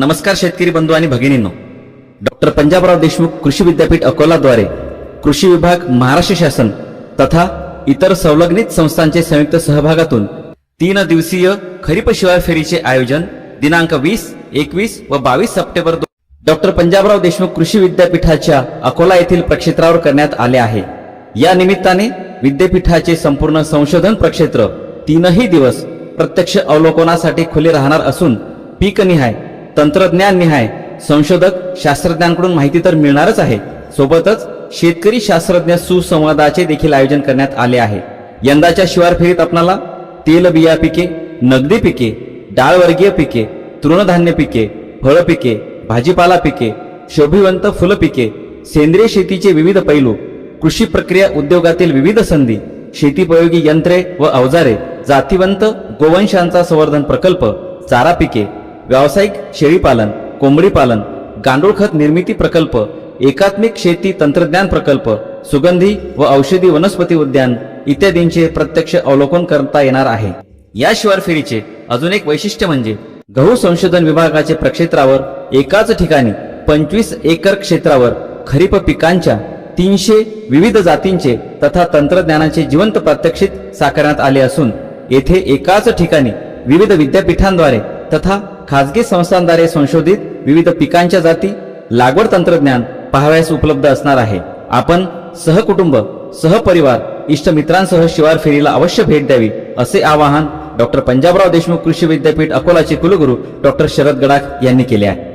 नमस्कार शेतकरी बंधू आणि भगिनींनो. डॉक्टर पंजाबराव देशमुख कृषी विद्यापीठ अकोलाद्वारे कृषी विभाग महाराष्ट्र शासन तथा इतर संलग्नित संस्थांचे संयुक्त सहभागातून तीन दिवसीय खरीप शिवार फेरीचे आयोजन दिनांक वीस एकवीस व बावीस सप्टेंबर डॉक्टर पंजाबराव देशमुख कृषी विद्यापीठाच्या अकोला येथील प्रक्षेत्रावर करण्यात आले आहे. या निमित्ताने विद्यापीठाचे संपूर्ण संशोधन प्रक्षेत्र तीनही दिवस प्रत्यक्ष अवलोकनासाठी खुले राहणार असून पीकनिहाय तंत्रज्ञान निहाय. संशोधक शास्त्रज्ञांकडून माहिती तर मिळणारच आहे. सोबतच शेतकरी शास्त्रज्ञ सुसंवादाचे देखील आयोजन करण्यात आले आहे. यंदाच्या शिवार फेरीत आपणाला तेलबिया पिके नगदी पिके डाळवर्गीय पिके तृणधान्य पिके फळ पिके भाजीपाला पिके शोभिवंत फुल पिके सेंद्रिय शेतीचे विविध पैलू कृषी प्रक्रिया उद्योगातील विविध संधी शेतीपयोगी यंत्रे व अवजारे जातीवंत गोवंशांचा संवर्धन प्रकल्प चारा पिके व्यावसायिक शेळीपालन कोंबडी पालन गांडूळ खत निर्मिती प्रकल्प एकात्मिक शेती तंत्रज्ञान प्रकल्प सुगंधी व औषधी वनस्पती उद्यान इत्यादींचे प्रत्यक्ष अवलोकन करता येणार आहे. या शिवार फेरीचे अजून एक वैशिष्ट्य म्हणजे गहू संशोधन विभागाचे प्रक्षेत्रावर एकाच ठिकाणी पंचवीस एकर क्षेत्रावर खरीप पिकांच्या तीनशे विविध जातींचे तथा तंत्रज्ञानाचे जिवंत प्रात्यक्षित साकारण्यात आले असून येथे एकाच ठिकाणी विविध विद्यापीठांद्वारे तथा खाजगी संस्थांद्वारे संशोधित विविध पिकांच्या जाती लागवड तंत्रज्ञान पाहावयास उपलब्ध असणार आहे. आपण सहकुटुंब सहपरिवार इष्टमित्रांसह शिवार फेरीला अवश्य भेट द्यावी असे आवाहन डॉक्टर पंजाबराव देशमुख कृषी विद्यापीठ अकोलाचे कुलगुरू डॉक्टर शरद गडाख यांनी केले आहे.